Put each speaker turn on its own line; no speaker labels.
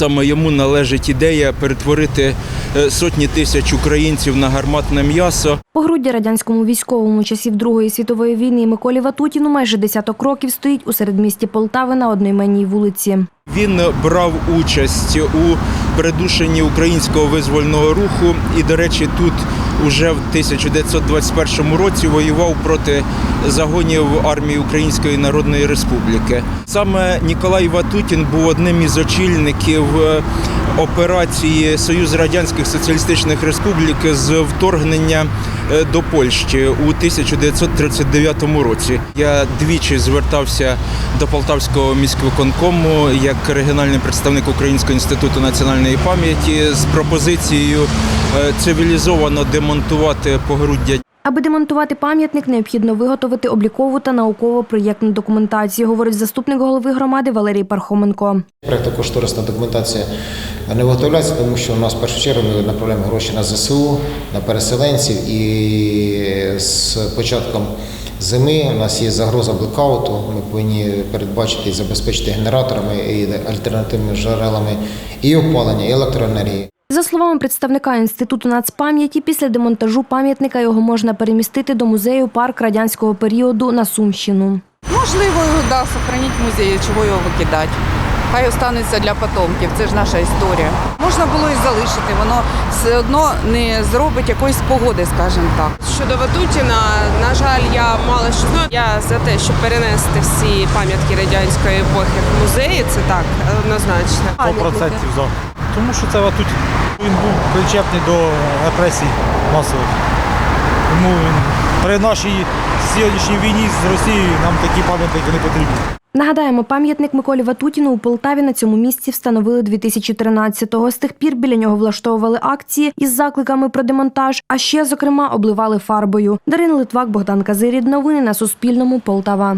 Саме йому належить ідея перетворити е, сотні тисяч українців на гарматне м'ясо.
Погруддя радянському військовому часів Другої світової війни Миколі Ватутіну майже десяток років стоїть у середмісті Полтави на одноіменній вулиці.
Він брав участь у придушенні українського визвольного руху і, до речі, тут уже в 1921 році воював проти загонів армії Української Народної Республіки. Саме Ніколай Ватутін був одним із очільників е, операції Союзу Радянських Соціалістичних Республік з вторгнення е, до Польщі у 1939 році. Я двічі звертався до Полтавського міськвиконкому як регіональний представник Українського інституту національної пам'яті з пропозицією е, цивілізовано демонтувати погруддя
Аби демонтувати пам'ятник, необхідно виготовити облікову та науково-проєктну документацію, говорить заступник голови громади Валерій Пархоменко.
Проєктно-кошторисна документація не виготовляється, тому що у нас в першу чергу ми направляємо гроші на ЗСУ, на переселенців, і з початком зими у нас є загроза блекауту. Ми повинні передбачити і забезпечити генераторами і альтернативними джерелами і опалення, і електроенергії.
За словами представника інституту нацпам'яті, після демонтажу пам'ятника його можна перемістити до музею парк радянського періоду на Сумщину.
Можливо, да, сохранити в музеї, чого його викидати. Хай останеться для потомків, це ж наша історія. Можна було і залишити, воно все одно не зробить якоїсь погоди, скажімо так.
Щодо Ватутіна, на жаль, я мало що знаю. Я за те, щоб перенести всі пам'ятки радянської епохи в музеї, це так, однозначно.
100% за. Тому що це Ватутін. Він був причепний до репресій масових. Тому при нашій сьогоднішній війні з Росією нам такі пам'ятники не потрібні.
Нагадаємо, пам'ятник Миколі Ватутіну у Полтаві на цьому місці встановили 2013-го. З тих пір біля нього влаштовували акції із закликами про демонтаж, а ще, зокрема, обливали фарбою. Дарина Литвак, Богдан Казирід. Новини на Суспільному. Полтава.